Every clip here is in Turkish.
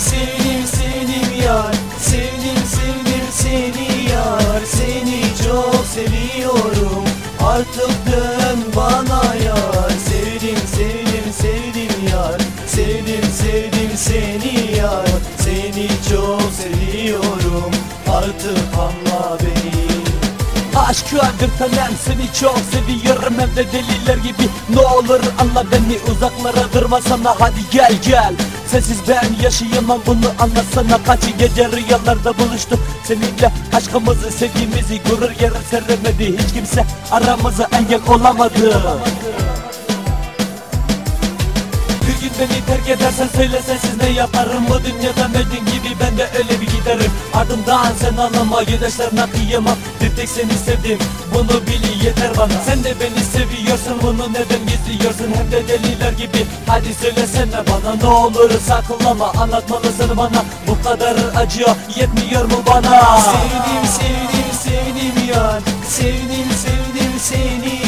sevdim sevdim yar. Sevdim sevdim seni yar. Seni çok seviyorum. Artık dön bana yar. Sevdim sevdim sevdim yar. Sevdim sevdim seni yar. Seni çok seviyorum. Artık anla beni. Aşk öldür tanem seni çok seviyorum. Hem de deliler gibi. Ne olur anla beni uzaklara durma sana hadi gel gel. Sensiz ben yaşayamam bunu anlasana. Kaç gece rüyalarda buluştuk seninle. Aşkımızı sevgimizi gurur yere seremedi. Hiç kimse aramıza engel olamadı. Bir gün beni terk edersen söyle sensiz ne yaparım? Bu dünyada medin gibi ben de öyle Ardımdan sen anlama gideşlerine kıyamam Bir tek seni sevdim bunu bil yeter bana. Sen de beni seviyorsun bunu neden gizliyorsun? Hem de deliler gibi. Hadi söylesene bana Ne olur saklama. Anlatmalısın bana Bu kadar acıyor yetmiyor mu bana? Sevdim sevdim sevdim yar. Sevdim sevdim seni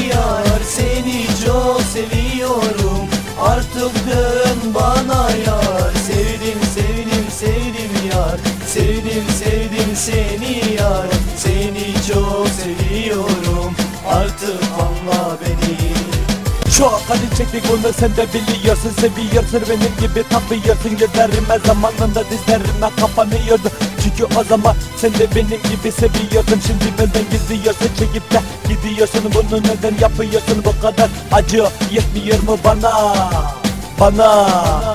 sevdim seni yar Seni çok seviyorum. Artık anla beni. Çok acı çektik bunu sen de biliyorsun. Seviyorsun benim gibi tapıyorsun Gözlerime zamanında dizlerime kapanıyordu. Çünkü o zaman sen de benim gibi seviyordun. Şimdi benden gidiyorsun çekip de gidiyorsun. Bunu neden yapıyorsun? Bu kadar acı Yetmiyor mu bana? Bana. Sevdim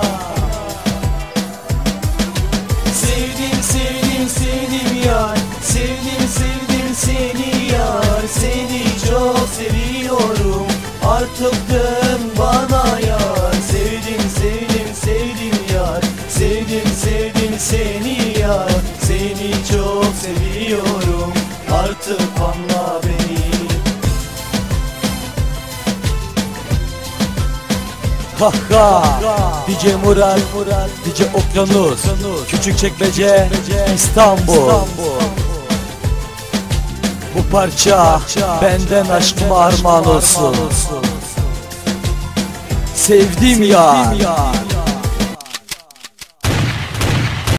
Dön bana yar. Sevdim sevdim sevdim yar. Sevdim sevdim seni yar. Seni çok seviyorum. Artık anla beni. Ha DJ Murat DJ Okyanus. Küçük Çekmece İstanbul. Bu parça benden aşkıma armağan olsun Sevdim ya